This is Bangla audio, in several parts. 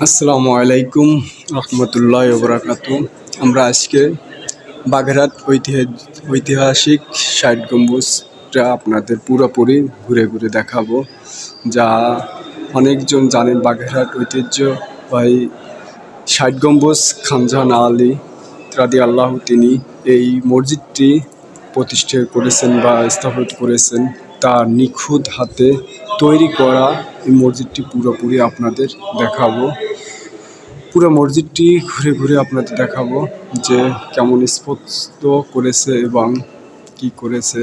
আসসালামু আলাইকুম রহমতুল্লাহ বরাকাতু আমরা আজকে ঐতিহাস- ঐতিহাসিক ষাট গম্বুজটা আপনাদের পুরোপুরি ঘুরে ঘুরে দেখাবো, যা অনেকজন জানেন বাগেরহাট ঐতিহ্যবাহী ষাট গম্বুজ, খানজাহান আলী রাদি আল্লাহ তিনি এই মসজিদটি প্রতিষ্ঠা করেছেন বা স্থাপিত করেছেন। তার নিখুঁত হাতে তৈরি করা এই মসজিদটি পুরোপুরি আপনাদের দেখাবো। পুরো মসজিদটি ঘুরে ঘুরে আপনাদের দেখাবো যে কেমন স্পষ্ট করেছে এবং কি করেছে।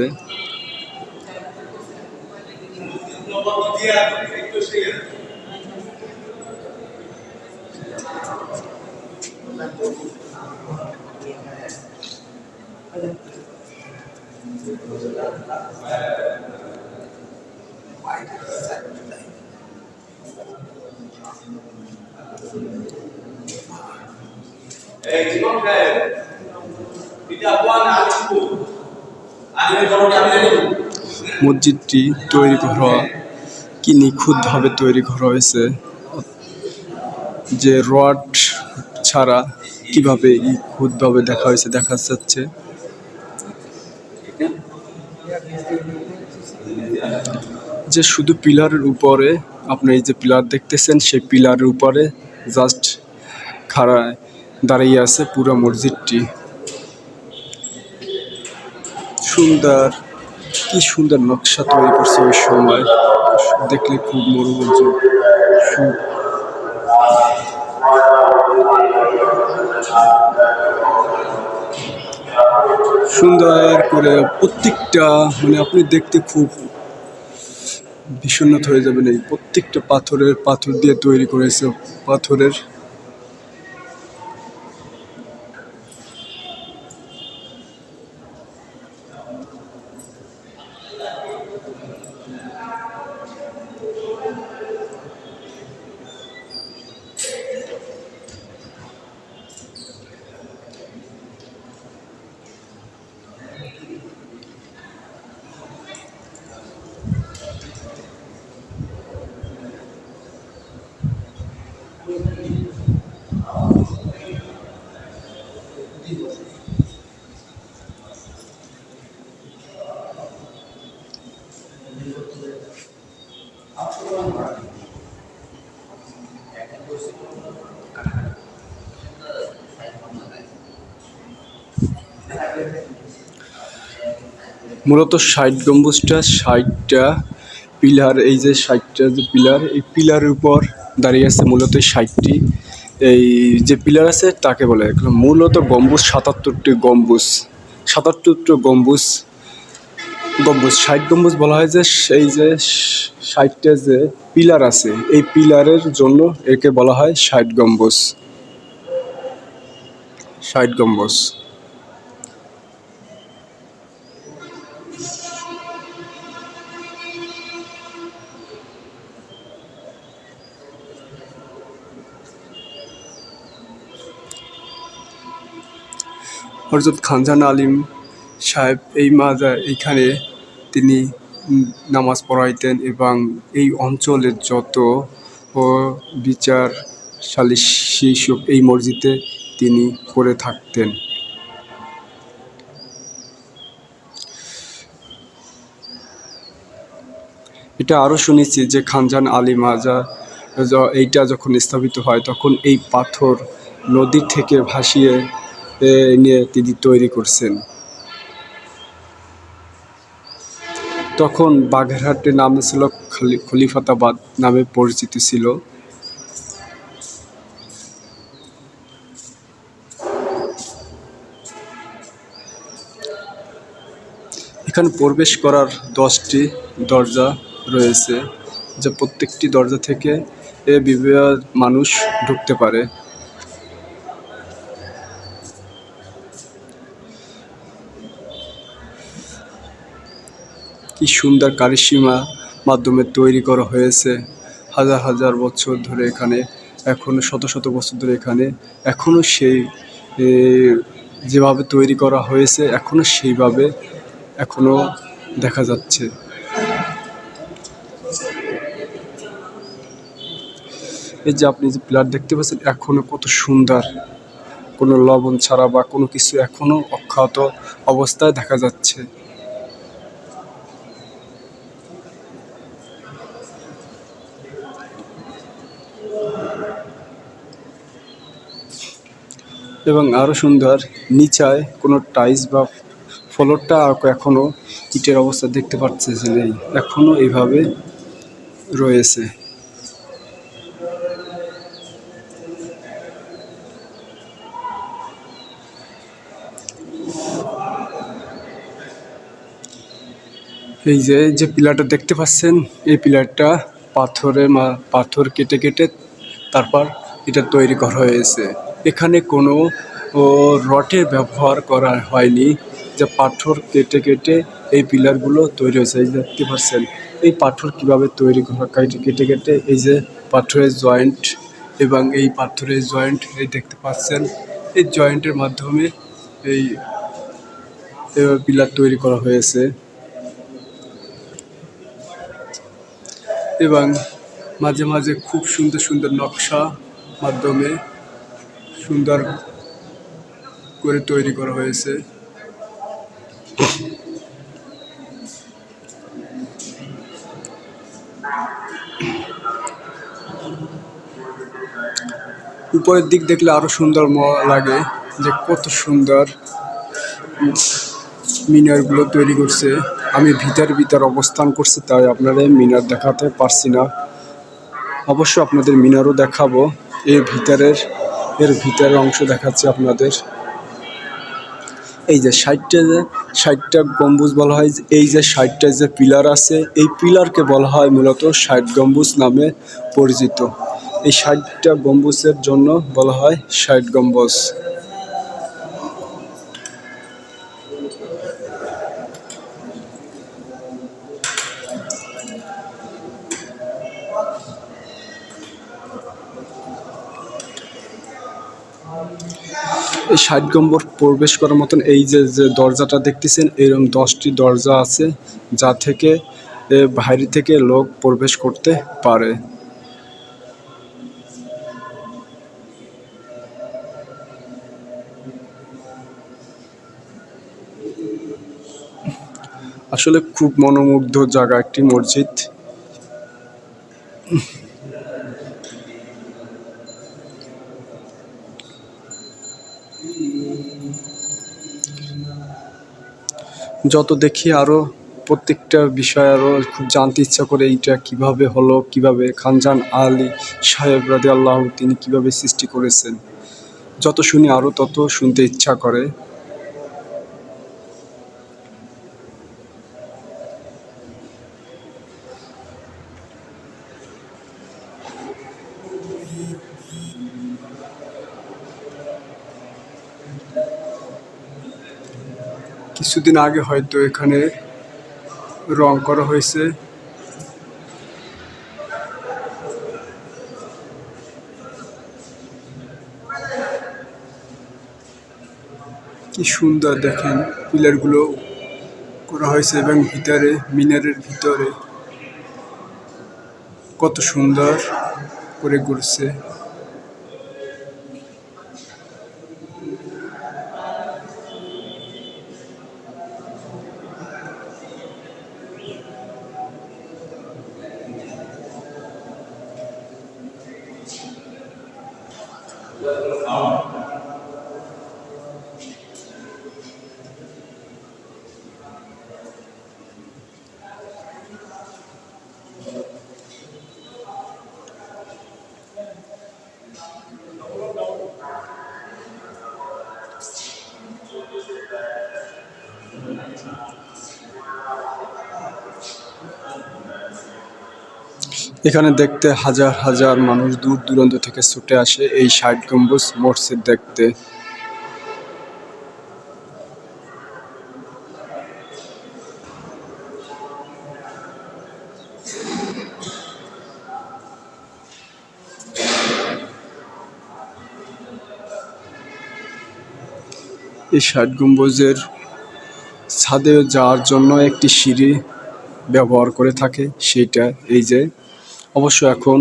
Eh, Imam মসজিদটি তৈরি করা কি নিখুঁতভাবে তৈরি করা হয়েছে। যে রড ছাড়া কীভাবে নিখুঁতভাবে দেখা হয়েছে, দেখা যাচ্ছে। যে শুধু পিলারের উপরে আপনি এই যে পিলার দেখতেছেন, সেই পিলারের উপরে জাস্ট খাড়া দাঁড়িয়ে আছে পুরো মসজিদটি। সুন্দর, কি সুন্দর নকশা তৈরি করছে ওই সময়। দেখলে খুব সু- সুন্দর করে প্রত্যেকটা মানে আপনি দেখতে খুব বিষণ্ণত হয়ে যাবেন এই প্রত্যেকটা পাথরের পাথর দিয়ে তৈরি করেছে পাথরের মূলত ষাট গম্বুজটা, ষাটটা পিলার, এই যে ষাটটা যে পিলার, এই পিলারের উপর দাঁড়িয়ে আছে মূলত ষাটটি। এই যে পিলার আছে তাকে বলে মূলত গম্বুজ, সাতাত্তরটি গম্বুজ সাতাত্তরটি গম্বুজ গম্বুজ, ষাট গম্বুজ বলা হয় যে সেই যে ষাটটা যে পিলার আছে, এই পিলারের জন্য একে বলা হয় ষাট গম্বুজ। ষাট গম্বুজ। হরজত খানজান আলিম সাহেব এই মাজার এইখানে তিনি নামাজ পড়াইতেন এবং এই অঞ্চলের যত বিচার সালিশ সব এই মসজিদে তিনি করে থাকতেন। এটা আরও শুনেছি যে খানজান আলী মাজা এইটা যখন স্থাপিত হয় তখন এই পাথর নদী থেকে ভাসিয়ে এ, নিয়ে তিনি তৈরি করছেন। তখন বাগেরহাটের নাম ছিল খলি- খলিফাতাবাদ নামে পরিচিত ছিল। এখানে প্রবেশ করার দশটি দরজা রয়েছে যা প্রত্যেকটি দরজা থেকে এ মানুষ ঢুকতে পারে। কি সুন্দর কারিসীমা মাধ্যমে তৈরি করা হয়েছে। হাজার হাজার বছর ধরে এখানে, এখনও শত শত বছর ধরে এখানে, এখনও সেই যেভাবে তৈরি করা হয়েছে এখনও সেইভাবে এখনও দেখা যাচ্ছে। এই যে আপনি যে পিলার দেখতে পাচ্ছেন, এখনও কত সুন্দর। কোনো লবণ ছাড়া বা কোনো কিছু এখনও অক্ষত অবস্থায় দেখা যাচ্ছে। এবং আরও সুন্দর নিচায় কোনো টাইলস বা ফ্লোরটা এখনও ইটের অবস্থা দেখতে পাচ্ছে যে নেই এখনও এইভাবে রয়েছে। এই যে যে পিলারটা দেখতে পাচ্ছেন, এই পিলারটা পাথরের মা, পাথর কেটে কেটে তারপর এটা তৈরি করা হয়েছে। এখানে কোনো রটের ব্যবহার করা হয়নি। যে পাথর কেটে কেটে এই পিলারগুলো তৈরি হয়েছে, এই দেখতে পাচ্ছেন, এই পাথর কীভাবে তৈরি করা, কেটে কেটে কেটে, এই যে পাথরের জয়েন্ট এবং এই পাথরের জয়েন্ট, এই দেখতে পাচ্ছেন, এই জয়েন্টের মাধ্যমে এই পিলার তৈরি করা হয়েছে। এবং মাঝে মাঝে খুব সুন্দর সুন্দর নকশা মাধ্যমে সুন্দর করে তৈরি করা হয়েছে। উপরের দিক দেখলে আরও সুন্দর লাগে যে কত সুন্দর মিনারগুলো তৈরি করছে। আমি ভিতর ভিতর অবস্থান করছি, তাই আপনাদের মিনার দেখাতে পারছি না। অবশ্য আপনাদের মিনারও দেখাবো, এর ভিতরের এর ভিতরের অংশ দেখাচ্ছি আপনাদের। এই যে ষাটটা যে ষাটটা গম্বুজ বলা হয়, এই যে ষাটটা যে পিলার আছে, এই পিলারকে বলা হয় মূলত ষাট গম্বুজ নামে পরিচিত। এই ষাটটা গম্বুজের জন্য বলা হয় ষাট গম্বুজ। ষাট গম্বর প্রবেশ করার মতন এই যে যে দরজাটা দেখতেছেন এরকম দশটি দরজা আছে যা থেকে বাইরে থেকে লোক প্রবেশ করতে পারে। আসলে খুব মনোমুগ্ধ জায়গা একটি মসজিদ। যত দেখি আরও প্রত্যেকটা বিষয় আরও খুব জানতে ইচ্ছা করে এইটা কীভাবে হলো, কীভাবে খানজান আলী সাহেব রাজি আল্লাহ তিনি কীভাবে সৃষ্টি করেছেন, যত শুনি আরও তত শুনতে ইচ্ছা করে। কিছুদিন আগে হয়তো এখানে রং করা হয়েছে। কি সুন্দর দেখেন, পিলারগুলো করা হয়েছে এবং ভিতরে, মিনারের ভিতরে। কত সুন্দর করে করছে এখানে দেখতে হাজার হাজার মানুষ দূর দূরান্ত থেকে ছুটে আসে এই ষাট গম্বুজ মসজিদ দেখতে। এই ষাট গম্বুজের ছাদে যাওয়ার জন্য একটি সিঁড়ি ব্যবহার করে থাকে। সেইটা এই যে অবশ্য এখন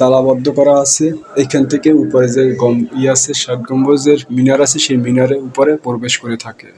তালাবদ্ধ করা আছে। এখান থেকে উপরে যে গম ইয়ে আছে, ষাট গম্বুজের মিনার আছে, সেই মিনারের উপরে প্রবেশ করে থাকে।